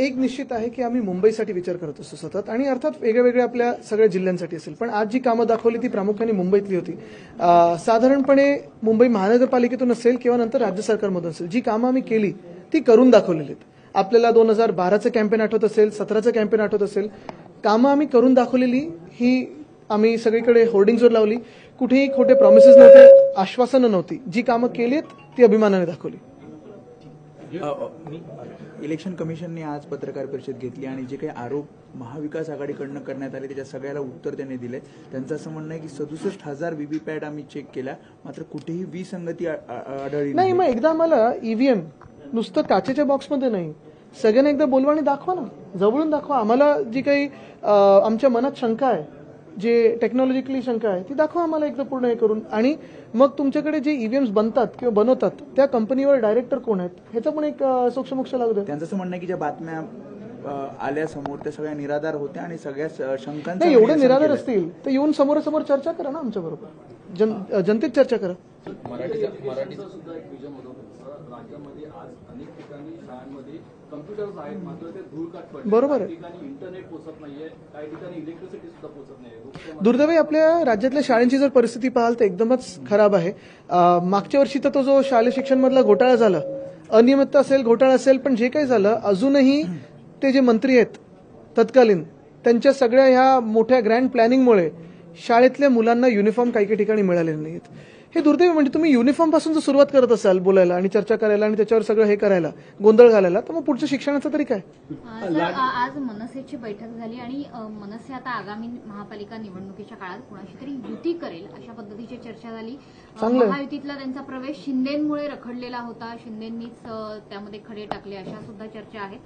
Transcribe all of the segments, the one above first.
एक निश्चित आहे की आम्ही मुंबईसाठी विचार करत असतो सतत. आणि अर्थात वेगळ्या वेगळ्या आपल्या सगळ्या जिल्ह्यांसाठी असेल. पण आज जी कामं दाखवली ती प्रामुख्याने मुंबईतली होती. साधारणपणे मुंबई महानगरपालिकेतून असेल किंवा नंतर राज्य सरकारमधून असेल जी कामं आम्ही केली ती करून दाखवलेली आहेत. आपल्याला दोन हजार बाराचं कॅम्पेन आठवत असेल सतराचं कॅम्पेन आठवत असेल कामं आम्ही करून दाखवलेली ही आम्ही सगळीकडे होर्डिंग्जवर लावली. कुठेही खोटे प्रॉमिसेस नव्हते आश्वासनं नव्हती. जी कामं केली आहेत ती अभिमानाने दाखवली. इलेक्शन कमिशनने आज पत्रकार परिषद घेतली आणि जे काही आरोप महाविकास आघाडीकडनं करण्यात आले त्याच्या सगळ्याला उत्तर त्यांनी दिले. त्यांचं असं म्हणणं आहे की सदुसष्ट हजार व्हीव्हीपॅट आम्ही चेक केल्या मात्र कुठेही विसंगती आढळली नाही मग एकदा आम्हाला ईव्हीएम नुसतं काचेच्या बॉक्समध्ये नाही. सगळ्यांना एकदा बोलवा आणि दाखवा ना. जवळून दाखवा. आम्हाला जी काही आमच्या मनात शंका आहे जे टेक्नॉलॉजिकली शंका आहे ती दाखवा आम्हाला एकदा पूर्ण हे करून. आणि मग तुमच्याकडे जे ईव्हीएम्स बनतात किंवा बनवतात त्या कंपनीवर डायरेक्टर कोण आहेत? ह्याचं पण एक सोक्षमोक्ष लागू द्या. त्यांचं असं म्हणणं आहे की ज्या बातम्या आल्या समोर त्या सगळ्या निराधार होत्या आणि सगळ्या नाही एवढे निराधार. असतील तर येऊन समोरासमोर चर्चा करा ना आमच्या बरोबर जन जनतेत चर्चा करा. मराठीचा सुद्धा एक विजन होतं तसं राज्यामध्ये आज अनेक ठिकाणी शाळांमध्ये कम्प्युटर्स आहेत मात्र ते धूळकाट पडले. बरोबर आहे. काही ठिकाणी इंटरनेट पोहोचत नाहीये काही ठिकाणी इलेक्ट्रिसिटी सुद्धा पोहोचत नाहीये. वृक्ष दुर्दैवी आपल्या राज्यातल्या शाळांची जर परिस्थिती पाहाल तर एकदमच खराब आहे. मागच्या वर्षी तर तो जो शालेय शिक्षणमधला घोटाळा झाला अनियमितता असेल घोटाळा असेल पण जे काही झालं अजूनही ते जे मंत्री आहेत तत्कालीन त्यांच्या सगळ्या ह्या मोठ्या ग्रँड प्लॅनिंगमुळे शाळेतल्या मुलांना युनिफॉर्म काही काही ठिकाणी मिळालेले नाहीत हे दुर्दैवी म्हणजे तुम्ही युनिफॉर्मपासून जर सुरुवात करत असाल बोलायला आणि चर्चा करायला आणि त्याच्यावर सगळं हे करायला गोंधळ घालायला तर मग पुढच्या शिक्षणाचं तरी काय? आज मनसेची बैठक झाली आणि मनसे आता आगामी महापालिका निवडणुकीच्या काळात कुणाशी तरी युती करेल अशा पद्धतीची चर्चा झाली. महायुतीतला त्यांचा प्रवेश शिंदेमुळे रखडलेला होता. शिंदेंनीच त्यामध्ये खडे टाकले अशा सुद्धा चर्चा आहेत.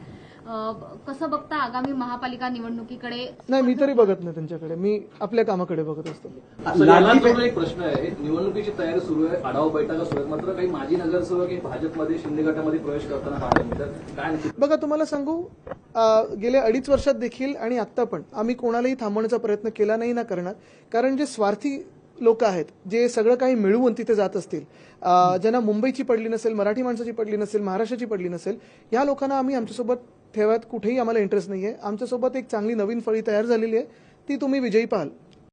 कसं बघता आगामी महापालिका निवडणुकीकडे? नाही मी तरी बघत नाही त्यांच्याकडे. मी आपल्या कामाकडे बघत असतो. एक प्रश्न आहे. निवडणुकीची तयारी सुरू आहे. आढावा बैठका सुरू आहेत. मात्र काही माजी नगरसेवक भाजपमध्ये शिंदे गटामध्ये प्रवेश करताना पाहायला काय बघा तुम्हाला सांगू गेल्या अडीच वर्षात देखील आणि आत्ता पण आम्ही कोणालाही थांबवण्याचा प्रयत्न केला नाही ना करणार. कारण जे स्वार्थी लोक आहेत जे सगळं काही मिळवून तिथे जात असतील ज्यांना मुंबईची पडली नसेल मराठी माणसाची पडली नसेल महाराष्ट्राची पडली नसेल या लोकांना आम्ही आमच्यासोबत ठेवत कुठेही आम्हाला इंटरेस्ट नाही आहे आमच्यासोबत एक चांगली नवीन फळी तयार झालेली आहे. ती तुम्ही विजयी पाहाल.